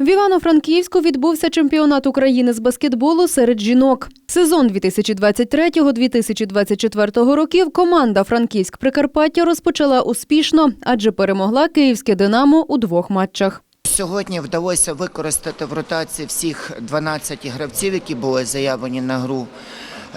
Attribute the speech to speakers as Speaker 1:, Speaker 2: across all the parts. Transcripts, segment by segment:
Speaker 1: В Івано-Франківську відбувся чемпіонат України з баскетболу серед жінок. Сезон 2023-2024 років команда Франківськ Прикарпаття розпочала успішно, адже перемогла київське Динамо у двох матчах.
Speaker 2: Сьогодні вдалося використати в ротації всіх 12 гравців, які були заявлені на гру.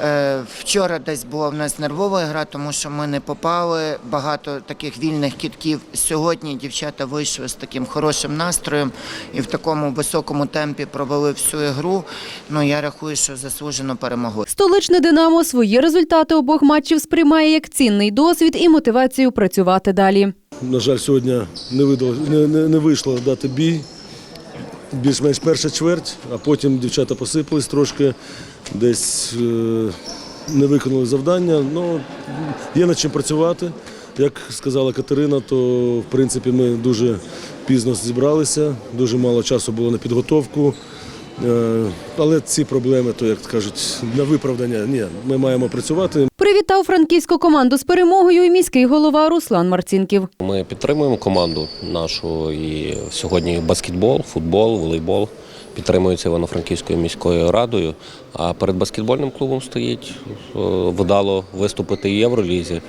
Speaker 2: Е, Вчора десь була в нас нервова гра, тому що ми не попали. Багато таких вільних кітків. Сьогодні дівчата вийшли з таким хорошим настроєм і в такому високому темпі провели всю ігру. Ну я рахую, що заслужено перемогли.
Speaker 1: Столичне Динамо свої результати обох матчів сприймає як цінний досвід і мотивацію працювати далі.
Speaker 3: На жаль, сьогодні не, видало, не, не, не вийшло дати бій. Більш-менш перша чверть, а потім дівчата посипались трошки, десь е, не виконали завдання. Ну, є над чим працювати. Як сказала Катерина, то в принципі ми дуже пізно зібралися, дуже мало часу було на підготовку. Е, але ці проблеми, то як кажуть, на виправдання ні, ми маємо працювати.
Speaker 1: Привітав франківську команду з перемогою і міський голова Руслан Марцінків.
Speaker 4: Ми підтримуємо команду нашу і сьогодні баскетбол, футбол, волейбол підтримуються Івано-Франківською міською радою. А перед баскетбольним клубом стоїть е, вдало виступити і Євролізі,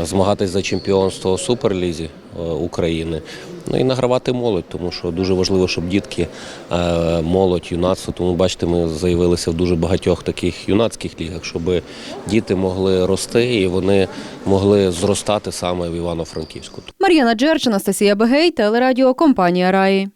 Speaker 4: е, змагатись за чемпіонство у Суперлізі е, України. Ну і награвати молодь, тому що дуже важливо, щоб дітки, е, молодь, юнацтво. Тому бачите, ми заявилися в дуже багатьох таких юнацьких лігах, щоб діти могли рости і вони могли зростати саме в Івано-Франківську.
Speaker 1: Мар'яна Джерч, Анастасія Бегей, телерадіо компанія Раї.